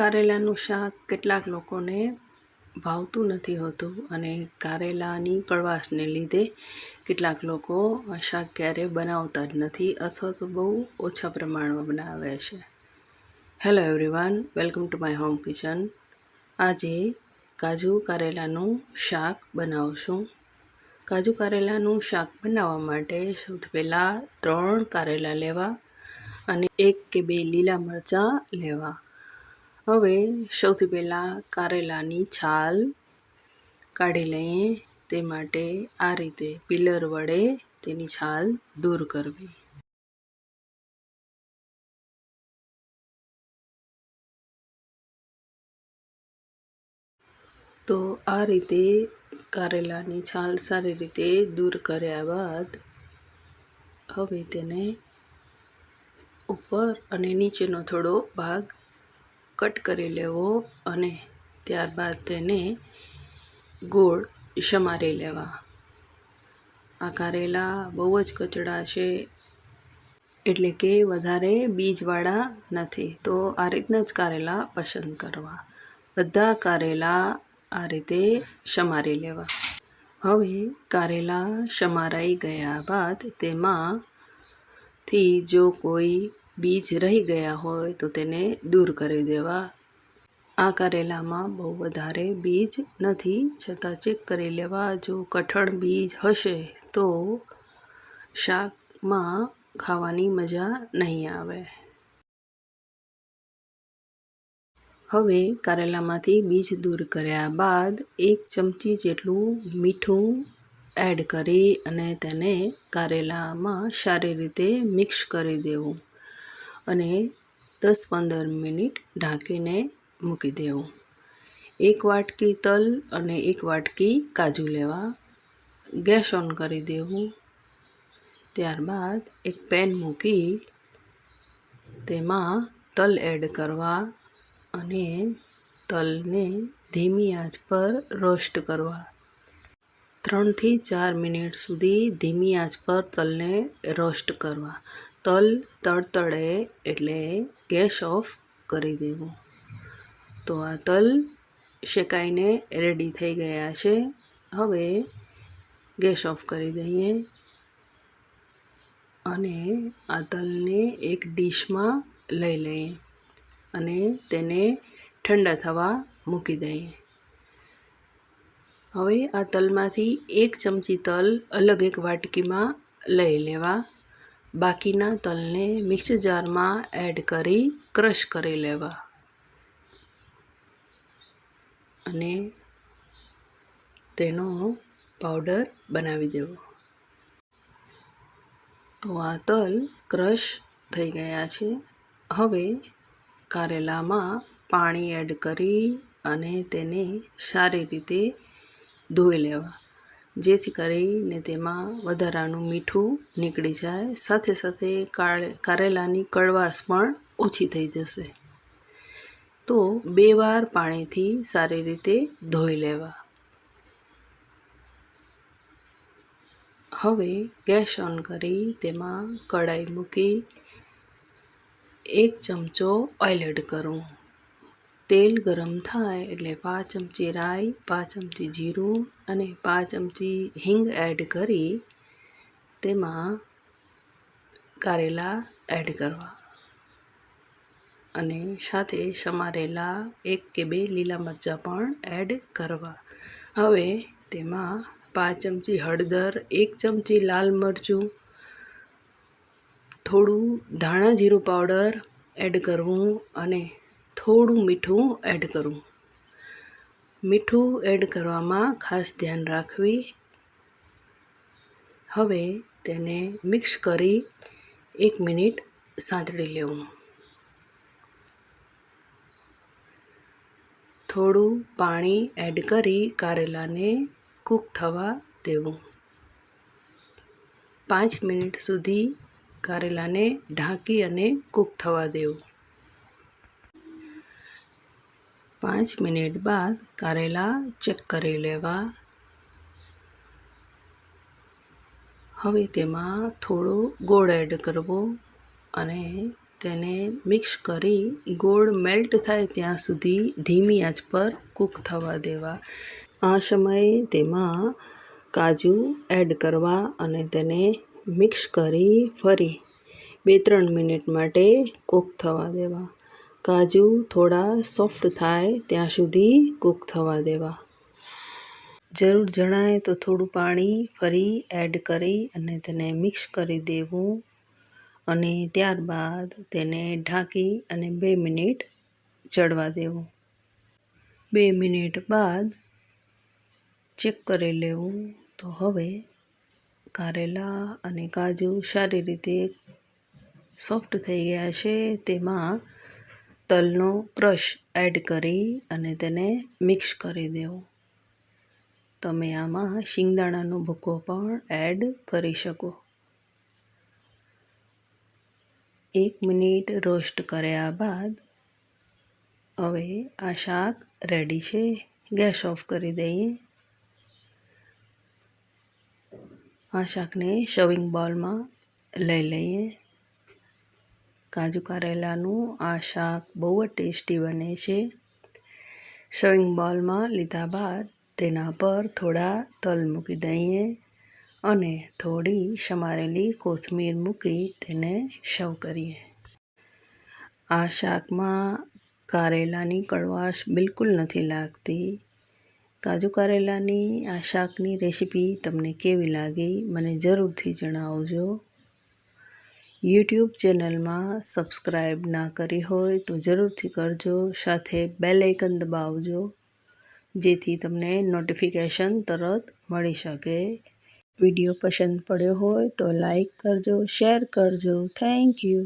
કારેલાનું શાક કેટલાક લોકોને ભાવતું નથી હોતું અને કારેલાની કડવાશને લીધે કેટલાક લોકો શાક ક્યારેય બનાવતા જ નથી અથવા તો બહુ ઓછા પ્રમાણમાં બનાવે છે. Hello everyone welcome to my home kitchen આજે કાજુ કારેલાનું શાક બનાવશું. કાજુ કારેલાનું શાક બનાવવા માટે સૌથી પહેલાં ત્રણ કારેલા લેવા અને એક કે બે લીલા મરચાં લેવા. હવે સૌથી પહેલાં કારેલાની છાલ કાઢી લઈએ. તે માટે આ રીતે પિલર વડે તેની છાલ દૂર કરવી. તો આ રીતે કારેલાની છાલ સારી રીતે દૂર કર્યા બાદ હવે તેને ઉપર અને નીચેનો થોડો ભાગ કટ કરી લેવો અને ત્યારબાદ તેને ગોળ સમારી લેવા. આ કારેલા બહુ જ કચડા છે, એટલે કે વધારે બીજવાળા નથી. તો આ રીતના જ કારેલા પસંદ કરવા. બધા કારેલા આ રીતે સમારી લેવા. હવે કારેલા સમારાઈ ગયા બાદ તેમાંથી જો કોઈ બીજ રહી ગયા હોય તો તેને દૂર કરી દેવા. આ કારેલામાં બહુ વધારે બીજ નથી, છતાં ચેક કરી લેવા. જો કઠણ બીજ હશે તો શાકમાં ખાવાની મજા નહીં આવે. હવે કારેલામાંથી બીજ દૂર કર્યા બાદ એક ચમચી જેટલું મીઠું એડ કરી અને તેને કારેલામાં સારી રીતે મિક્સ કરી દેવું. અને દસ પંદર મિનિટ ઢાંકીને મૂકી દેવું. એક વાટકી તલ અને એક વાટકી કાજુ લેવા ગેસ ઓન કરી દેવું. ત્યારબાદ એક પેન મૂકી તેમાં તલ એડ કરવા અને તલને ધીમી આંચ પર રોસ્ટ કરવા. ત્રણથી ચાર મિનિટ સુધી ધીમી આંચ પર તલને રોસ્ટ કરવા. તલ તળતળે એટલે ગેસ ઓફ કરી દેવું. તો આ તલ શેકાઈને રેડી થઈ ગયા છે. હવે ગેસ ઓફ કરી દઈએ. અને આ તલને એક ડીશમાં લઈ લઈએ અને તેને ઠંડા થવા મૂકી દઈએ. હવે આ તલમાંથી એક ચમચી તલ અલગ એક વાટકીમાં લઈ લેવા. બાકીના તલને મિક્સર જારમાં એડ કરી ક્રશ કરી લેવા. અને તેનો પાવડર બનાવી દેવો. તો આ તલ ક્રશ થઈ ગયા છે. હવે કારેલામાં પાણી એડ કરી અને તેને સારી રીતે ધોઈ લેવા. જેથી કરીને તેમાં વધારાનું મીઠું નીકળી જાય. સાથે સાથે કારેલાની કડવાશ પણ ઓછી થઈ જશે. તો બે વાર પાણીથી સારી રીતે ધોઈ લેવા. હવે ગેસ ઓન કરી તેમાં કઢાઈ મૂકી એક ચમચો ઓઇલ એડ કરું. તેલ ગરમ થાય એટલે પાંચ ચમચી રાઈ, પાંચ ચમચી જીરું અને પાંચ ચમચી હિંગ એડ કરી તેમાં કારેલા એડ કરવા. અને સાથે સમારેલા એક કે બે લીલા મરચાં પણ એડ કરવા. હવે તેમાં પાંચ ચમચી હળદર, એક ચમચી લાલ મરચું, થોડું ધાણા જીરું પાવડર એડ કરવું અને થોડું મીઠું એડ કરું. મીઠું એડ કરવામાં ખાસ ધ્યાન રાખવી. હવે તેને મિક્સ કરી એક મિનિટ સાંતળી લેવું. થોડું પાણી એડ કરી કારેલાને કૂક થવા દેવું. પાંચ મિનિટ સુધી કારેલાને ઢાંકી અને કૂક થવા દેવું. પાંચ મિનિટ બાદ કારેલા ચેક કરી લેવા. હવે તેમાં થોડો ગોળ એડ કરવો અને તેને મિક્સ કરી ગોળ મેલ્ટ થાય ત્યાં સુધી ધીમી આંચ પર કૂક થવા દેવા. આ સમયે તેમાં કાજુ એડ કરવા અને તેને મિક્સ કરી ફરી બે ત્રણ મિનિટ માટે કૂક થવા દેવા. કાજુ થોડા સોફ્ટ થાય ત્યાં સુધી કૂક થવા દેવા. જરૂર જણાય તો થોડું પાણી ફરી એડ કરી અને તેને મિક્સ કરી દેવું અને ત્યારબાદ તેને ઢાંકી અને બે મિનિટ ચડવા દેવું. બે મિનિટ બાદ ચેક કરી લેવું તો હવે કારેલા અને કાજુ સારી રીતે સોફ્ટ થઈ ગયા છે તેમાં તલનો ક્રશ એડ કરી અને તેને મિક્સ કરી દેવું. તમે આમાં શિંગદાણાનો ભૂકો પણ એડ કરી શકો. એક મિનિટ રોસ્ટ કર્યા બાદ હવે આ શાક રેડી છે. ગેસ ઓફ કરી દઈએ. આ શાકને શવિંગ બોલમાં લઈ લઈએ. કાજુ કારેલાનું આ શાક બહુ જ ટેસ્ટી બને છે. શવિંગ બોલમાં લીધા બાદ તેના પર થોડા તલ મૂકી દઈએ અને થોડી સમારેલી કોથમીર મૂકી તેને શવ કરીએ. આ શાકમાં કારેલાની કડવાશ બિલકુલ નથી લાગતી. કાજુ કારેલાની આ શાકની રેસીપી તમને કેવી લાગી મને જરૂરથી જણાવજો. યુટ્યુબ ચેનલમાં સબસ્ક્રાઈબ ના કરી હોય તો જરૂરથી કરજો. સાથે બેલ આઇકન દબાવજો, જેથી તમને નોટિફિકેશન તરત મળી શકે. વીડિયો પસંદ પડ્યો હોય તો લાઈક કરજો, શેર કરજો. Thank you.